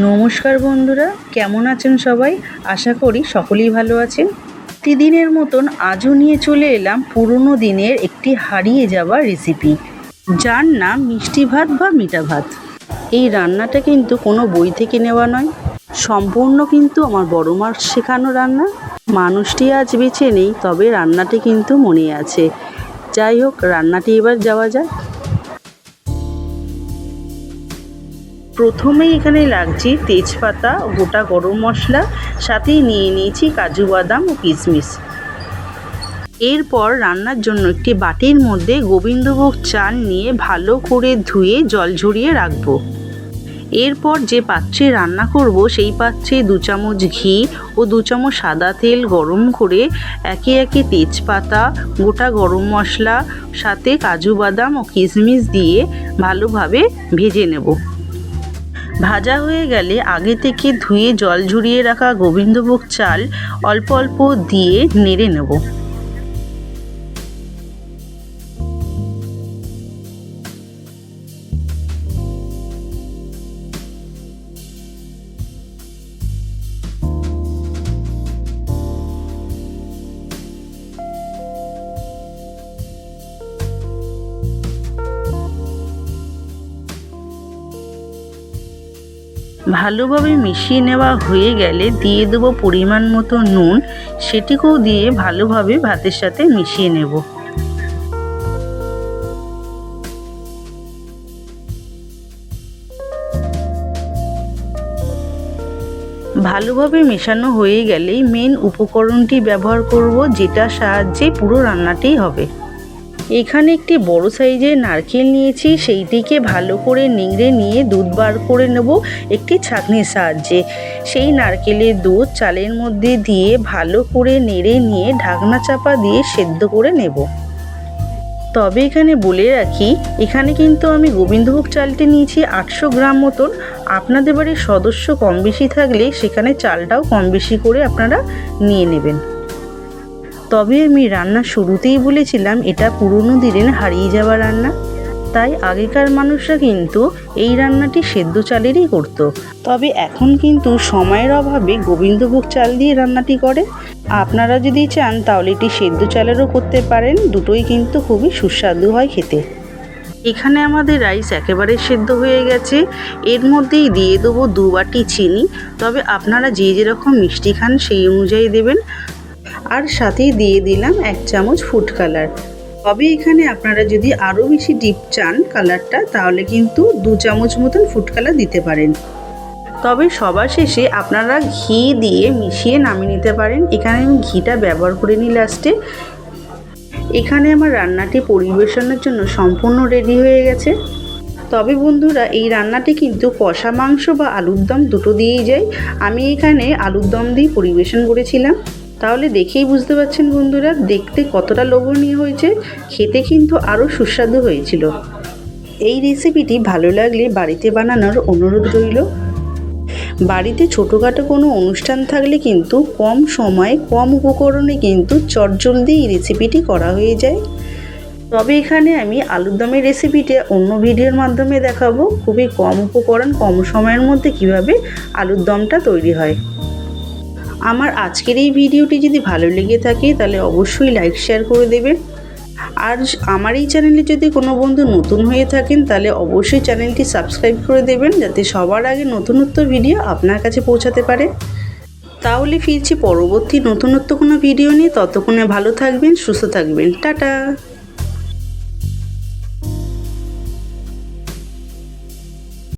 নমস্কার বন্ধুরা, কেমন আছেন সবাই? আশা করি সকলেই ভালো আছেন। প্রতিদিনের মতন আজও নিয়ে চলে এলাম পুরনো দিনের একটি হারিয়ে যাওয়া রেসিপি যার নাম মিষ্টি ভাত বা মিঠা ভাত। এই রান্নাটা কিন্তু কোনো বই থেকে নেওয়া নয়। সম্পূর্ণ কিন্তু আমার বড় মার শেখানো রান্না। মানুষটি আজ বেছে নেই, তবে রান্নাটি কিন্তু মনে আছে। যাই হোক, রান্নাটি এবার যাওয়া যাক। প্রথমেই এখানে লাগছে তেজপাতা, গোটা গরম মশলা, সাথেই নিয়ে নিয়েছি কাজু বাদাম ও কিশমিশ। এরপর রান্নার জন্য একটি বাটির মধ্যে গোবিন্দভোগ চাল নিয়ে ভালো করে ধুয়ে জল ঝরিয়ে রাখব। এরপর যে পাত্রে রান্না করব, সেই পাত্রে দু চামচ ঘি ও দু চামচ সাদা তেল গরম করে একে একে তেজপাতা, গোটা গরম মশলা, সাথে কাজু বাদাম ও কিশমিশ দিয়ে ভালোভাবে ভেজে নেব। ভাজা হয়ে গেলে আগে থেকে ধুয়ে জল ঝরিয়ে রাখা গোবিন্দভোগ চাল অল্প অল্প দিয়ে নেড়ে নেব। ভালোভাবে মিশিয়ে নেওয়া হয়ে গেলে দিয়ে দেবো পরিমাণ মতো নুন। সেটিকেও দিয়ে ভালোভাবে ভাতের সাথে মিশিয়ে নেব। ভালোভাবে মেশানো হয়ে গেলেই মেন উপকরণটি ব্যবহার করব যেটা সাহায্যে পুরো রান্নাটি হবে। এখানে একটি বড় সাইজের নারকেল নিয়েছি সেইটিকে ভালো করে নিংড়ে নিয়ে দুধ বার করে নেব একটি ছাঁকনির সাহায্যে। সেই নারকেলের দুধ চালের মধ্যে দিয়ে ভালো করে নেড়ে নিয়ে ঢাকনা চাপা দিয়ে সেদ্ধ করে নেব। তবে এখানে বলে রাখি, এখানে কিন্তু আমি গোবিন্দভোগ চালটি নিয়েছি আটশো গ্রাম মতন। আপনাদের বাড়ির সদস্য কম বেশি থাকলে সেখানে চালটাও কম বেশি করে আপনারা নিয়ে নেবেন। তবে আমি রান্না শুরুতেই বলেছিলাম, এটা পুরনো দিনের হারিয়ে যাওয়া রান্না। তাই আগেকার মানুষরা কিন্তু এই রান্নাটি সেদ্ধ চালেরই করত। তবে এখন কিন্তু সময়ের অভাবে গোবিন্দভোগ চাল দিয়ে রান্নাটি করে। আপনারা যদি চান তাহলে এটি সেদ্ধ চালেরও করতে পারেন, দুটোই কিন্তু খুবই সুস্বাদু হয় খেতে। এখানে আমাদের রাইস একেবারে সেদ্ধ হয়ে গেছে। এর মধ্যেই দিয়ে দেবো দু বাটি চিনি। তবে আপনারা যে যেরকম মিষ্টি খান সেই অনুযায়ী দেবেন। আর সাথেই দিয়ে দিলাম এক চামচ ফুড কালার তবে এখানে আপনারা যদি আরও বেশি ডিপ চান কালারটা তাহলে কিন্তু দু চামচ মতন ফুড কালার দিতে পারেন। তবে সবার শেষে আপনারা ঘি দিয়ে মিশিয়ে নামিয়ে নিতে পারেন। এখানে আমি ঘিটা ব্যবহার করে নিই লাস্টে এখানে আমার রান্নাটি পরিবেশনের জন্য সম্পূর্ণ রেডি হয়ে গেছে। তবে বন্ধুরা, এই রান্নাটি কিন্তু কষা মাংস বা আলুর দম দুটো দিয়েই যায়। আমি এখানে আলুর দম দিয়ে পরিবেশন করেছিলাম। তাহলে দেখেই বুঝতে পারছেন বন্ধুরা, দেখতে কতটা লোভনীয় হয়েছে, খেতে কিন্তু আরও সুস্বাদু হয়েছিল। এই রেসিপিটি ভালো লাগলে বাড়িতে বানানোর অনুরোধ রইল। বাড়িতে ছোটোখাটো কোনো অনুষ্ঠান থাকলে কিন্তু কম সময়ে, কম উপকরণে কিন্তু চটজলদি এই রেসিপিটি করা হয়ে যায়। তবে এখানে আমি আলুর দমের রেসিপিটা অন্য ভিডিওর মাধ্যমে দেখাবো। খুবই কম উপকরণ, কম সময়ের মধ্যে কীভাবে আলুর দমটা তৈরি হয়। আমার আজকের এই ভিডিওটি যদি ভালো লেগে থাকে, তাহলে অবশ্যই লাইক শেয়ার করে দেবেন। আর আমার এই চ্যানেলে যদি কোনো বন্ধু নতুন হয়ে থাকেন, তাহলে অবশ্যই চ্যানেলটি সাবস্ক্রাইব করে দেবেন, যাতে সবার আগে নতুনত্ব ভিডিও আপনার কাছে পৌঁছাতে পারে। তাহলে ফিরছি পরবর্তী নতুনত্ব কোনো ভিডিও নিয়ে। ততক্ষণে ভালো থাকবেন, সুস্থ থাকবেন। টাটা!